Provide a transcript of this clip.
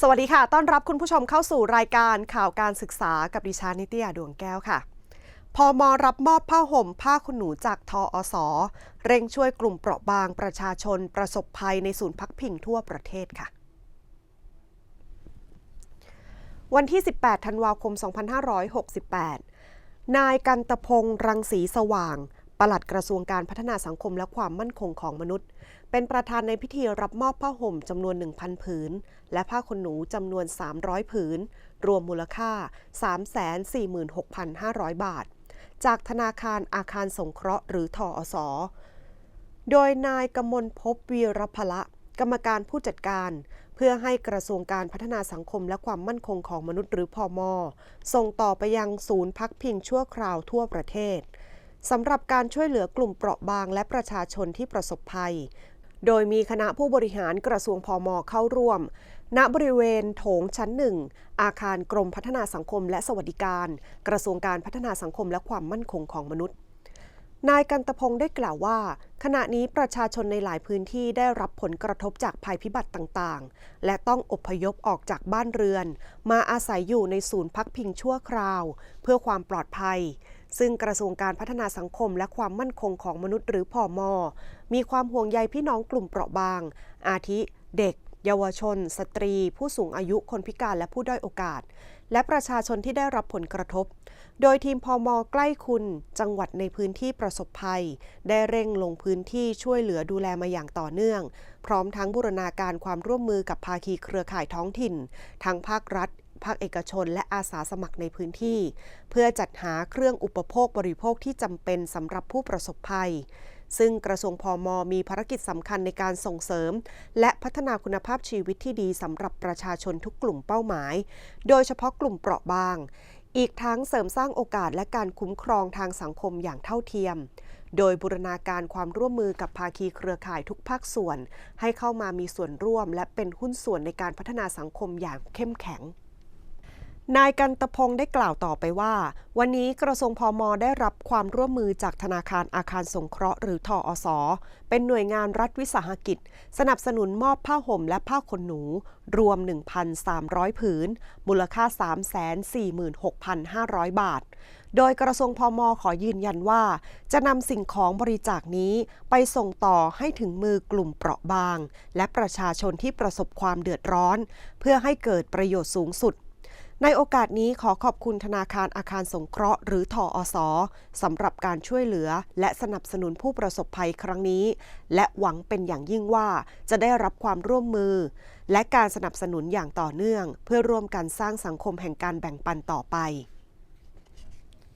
สวัสดีค่ะ ต้อนรับคุณผู้ชมเข้าสู่รายการข่าวการศึกษากับดิฉันนิตยาดวงแก้วค่ะ พอมรับมอบผ้าห่มผ้าขนหนูจากทออสอเร่งช่วยกลุ่มเปราะบางประชาชนประสบภัยในศูนย์พักพิงทั่วประเทศค่ะวันที่ 18 ธันวาคม 2568 นายกันตพงษ์รังสีสว่าง ปลัดกระทรวงการพัฒนาสังคมและความมั่นคงของมนุษย์ เป็นประธานในพิธีรับมอบผ้าห่มจำนวน 1,000 ผืน และผ้าขนหนูจำนวน 300 ผืน รวมมูลค่า 346,500 บาท จากธนาคารอาคารสงเคราะห์หรือทออสโดยนายกมลภพวีรพละกรรมการผู้จัดการเพื่อให้กระทรวงการพัฒนาสังคมและความมั่นคงของมนุษย์หรือพอมส่งต่อไปยังศูนย์พักพิงชั่วคราวทั่วประเทศ สำหรับการช่วยเหลือกลุ่มเปราะบางและประชาชนที่ประสบภัย โดยมีคณะผู้บริหารกระทรวงพอมเข้าร่วม ณบริเวณโถงชั้นหนึ่ง อาคารกรมพัฒนาสังคมและสวัสดิการ กระทรวงการพัฒนาสังคมและความมั่นคงของมนุษย์นายกันตพงศ์ได้กล่าวว่า ขณะนี้ประชาชนในหลายพื้นที่ได้รับผลกระทบจากภัยพิบัติต่างๆ และต้องอพยพออกจากบ้านเรือน มาอาศัยอยู่ในศูนย์พักพิงชั่วคราว เพื่อความปลอดภัย ซึ่งกระทรวงการพัฒนาสังคมและความมั่นคงของมนุษย์หรือพอมมีความห่วงใยพี่น้องกลุ่มเปราะบาง อาทิ เด็ก เยาวชน สตรี ผู้สูงอายุคนพิการและผู้ด้อยโอกาส และประชาชนที่ได้รับผลกระทบ โดยทีมพอมใกล้คุณ จังหวัดในพื้นที่ประสบภัย ได้เร่งลงพื้นที่ช่วยเหลือดูแลมาอย่างต่อเนื่อง พร้อมทั้งบูรณาการความร่วมมือกับภาคีเครือข่ายท้องถิ่น ทั้งภาครัฐ ภาคเอกชน และอาสาสมัครในพื้นที่ เพื่อจัดหาเครื่องอุปโภคบริโภคที่จำเป็นสำหรับผู้ประสบภัย ซึ่งกระทรวงพอมมีภารกิจสำคัญในการส่งเสริม และพัฒนาคุณภาพชีวิตที่ดีสำหรับประชาชนทุกกลุ่มเป้าหมาย โดยเฉพาะกลุ่มเปราะบาง อีกทั้งเสริมสร้างโอกาสและการคุ้มครองทางสังคมอย่างเท่าเทียมโดยบูรณาการความร่วมมือกับภาคีเครือข่ายทุกภาคส่วน ให้เข้ามามีส่วนร่วมและเป็นหุ้นส่วนในการพัฒนาสังคมอย่างเข้มแข็ง นายกันตพงศ์ได้กล่าวต่อไปว่า วันนี้กระทรวงพอมได้รับความร่วมมือจากธนาคารอาคารสงเคราะห์หรือทออสอเป็นหน่วยงานรัฐวิสาหกิจ สนับสนุนมอบผ้าห่มและผ้าขนหนู รวม 1,300 ผืน มูลค่า 346,500 บาท โดยกระทรวงพอมขอยืนยันว่า จะนำสิ่งของบริจาคนี้ไปส่งต่อให้ถึงมือกลุ่มเปราะบาง และประชาชนที่ประสบความเดือดร้อน เพื่อให้เกิดประโยชน์สูงสุด ในโอกาสนี้ขอขอบคุณธนาคารอาคารสงเคราะห์หรือทออสสำหรับการช่วยเหลือ และสนับสนุนผู้ประสบภัยครั้งนี้ และหวังเป็นอย่างยิ่งว่าจะได้รับความร่วมมือ และการสนับสนุนอย่างต่อเนื่อง เพื่อร่วมกันสร้างสังคมแห่งการแบ่งปันต่อไป